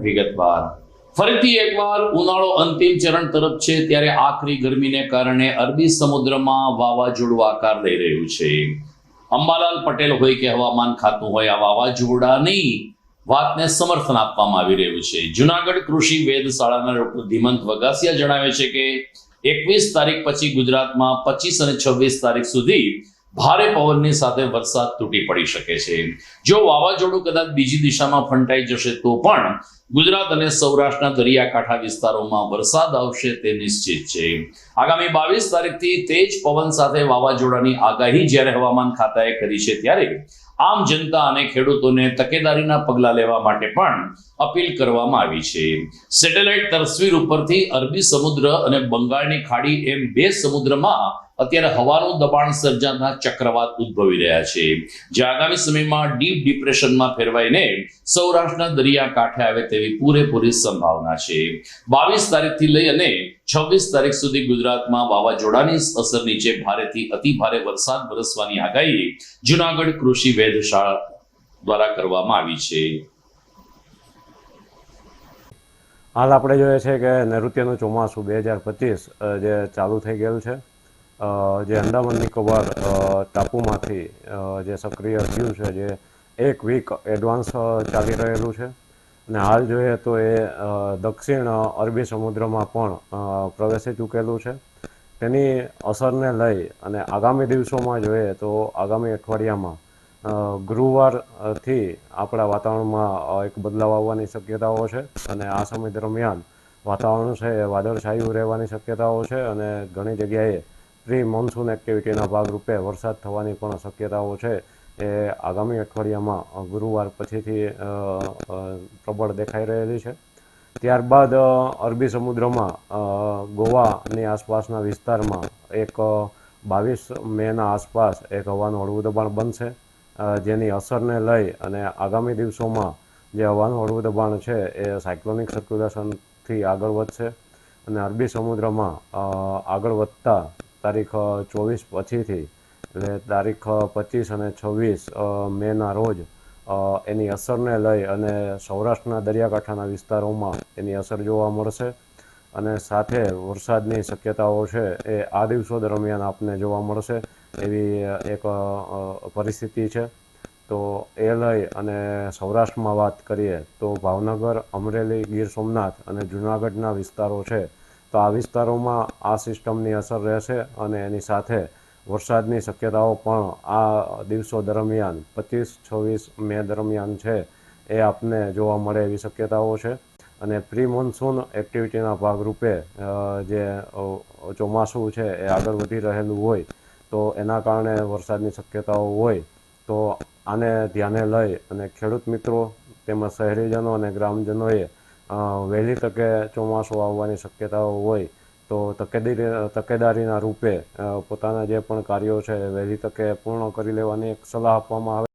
વિગતવાર. ફરીથી એકવાર ઉનાળો અંતિમ ચરણ તરફ છે, ત્યારે આખરી ગરમીને કારણે અરબી સમુદ્રમાં વાવાઝોડું આકાર લઈ રહ્યું છે. અંબાલાલ પટેલ હોય કે હવામાન ખાતું હોય, આ વાવાઝોડાની વાતને સમર્થન આપવામાં આવી રહ્યું છે. જુનાગઢ કૃષિ વેધશાળાના ડોક્ટર ધીમંત વગાસિયા જણાવે છે કે એકવીસ તારીખ પછી ગુજરાતમાં પચીસ અને છવ્વીસ તારીખ સુધી ભારે પવનની સાથે વરસાદ તૂટી પડી શકે છે. જો વાવાઝોડું કદાચ બીજી દિશામાં ફંટાઈ જશે તો પણ ગુજરાત અને સૌરાષ્ટ્રના દરિયાકાંઠા વિસ્તારોમાં વરસાદ આવશે તે નિશ્ચિત છે. આગામી બાવીસ તારીખથી તેજ પવન સાથે વાવાઝોડાની આગાહી જ્યારે હવામાન ખાતાએ કરી છે ત્યારે આમ જનતા અને ખેડૂતોને તકેદારીના પગલાં લેવા માટે પણ અપીલ કરવામાં આવી છે. સેટેલાઇટ તસવીર ઉપરથી અરબી સમુદ્ર અને બંગાળની ખાડી એમ બે સમુદ્રમાં અત્યારે હવાનું દબાણ સર્જાતા ચક્રવાત ઉદ્ભવી રહ્યા છે. જે આગામી સમયમાં ડીપ ડિપ્રેશનમાં ફેરવાઈને સૌરાષ્ટ્રના દરિયા કાંઠે આવે તેવી પૂરેપૂરી સંભાવના છે. બાવીસ તારીખથી લઈ અને છવ્વીસ તારીખ સુધી ગુજરાતમાં વાવાઝોડાની અસર નીચે ભારેથી અતિ ભારે વરસાદ વરસવાની આગાહી જુનાગઢ કૃષિ વેધશાળા દ્વારા કરવામાં આવી છે. હાલ આપણે જોઈએ છે કે નૈઋત્યનું ચોમાસું બે હજાર પચીસ જે ચાલુ થઈ ગયેલું છે. જે અંદામાન નિકોબાર ટાપુમાંથી જે સક્રિય થયું છે, જે એક વીક એડવાન્સ ચાલી રહેલું છે. અને હાલ જોઈએ તો એ દક્ષિણ અરબી સમુદ્રમાં પણ પ્રવેશી ચૂકેલું છે. તેની અસરને લઈ અને આગામી દિવસોમાં જોઈએ તો આગામી અઠવાડિયામાં ગુરુવારથી આપણા વાતાવરણમાં એક બદલાવ આવવાની શક્યતાઓ છે. અને આ સમય દરમિયાન વાતાવરણ છે એ વાદળછાયું રહેવાની શક્યતાઓ છે અને ઘણી જગ્યાએ પ્રી મોન્સૂન એક્ટિવિટીના ભાગરૂપે વરસાદ થવાની પણ શક્યતાઓ છે. એ આગામી અઠવાડિયામાં ગુરુવાર પછીથી પ્રબળ દેખાઈ રહેલી છે. ત્યારબાદ અરબી સમુદ્રમાં ગોવાની આસપાસના વિસ્તારમાં એક બાવીસ મેના આસપાસ એક હવાનું હળવું દબાણ બનશે. જેની અસરને લઈ અને આગામી દિવસોમાં જે હવાનું હળવું દબાણ છે એ સાયક્લોનિક સર્ક્યુલેશનથી આગળ વધશે. અને અરબી સમુદ્રમાં આગળ વધતા તારીખ ચોવીસ પછીથી. એટલે તારીખ પચીસ અને છવ્વીસ મેના રોજ એની અસરને લઈ અને સૌરાષ્ટ્રના દરિયાકાંઠાના વિસ્તારોમાં એની અસર જોવા મળશે. અને સાથે વરસાદની શક્યતાઓ છે એ આ દિવસો દરમિયાન આપને જોવા મળશે એવી એક પરિસ્થિતિ છે. તો એ લઈ અને સૌરાષ્ટ્રમાં વાત કરીએ તો ભાવનગર, અમરેલી, ગીર સોમનાથ અને જૂનાગઢના વિસ્તારો છે તો આ વિસ્તારોમાં આ સિસ્ટમની અસર રહેશે અને એની સાથે વરસાદની શક્યતાઓ પણ આ દિવસો દરમિયાન, પચીસ છવ્વીસ મે દરમિયાન છે એ આપને જોવા મળે એવી શક્યતાઓ છે. અને પ્રી મોન્સૂન એક્ટિવિટીના ભાગરૂપે જે ચોમાસું છે એ આગળ વધી રહેલું હોય તો એના કારણે વરસાદની શક્યતાઓ હોય તો આને ધ્યાને લઈ અને ખેડૂત મિત્રો તેમજ શહેરીજનો અને ગ્રામજનોએ વહેલી તકે ચોમાસું આવવાની શક્યતાઓ હોય તો તકેદારી, તકેદારીના રૂપે પોતાના જે પણ કાર્યો છે, વહેલી તકે પૂર્ણ કરી લેવાની એક સલાહ આપવામાં આવે.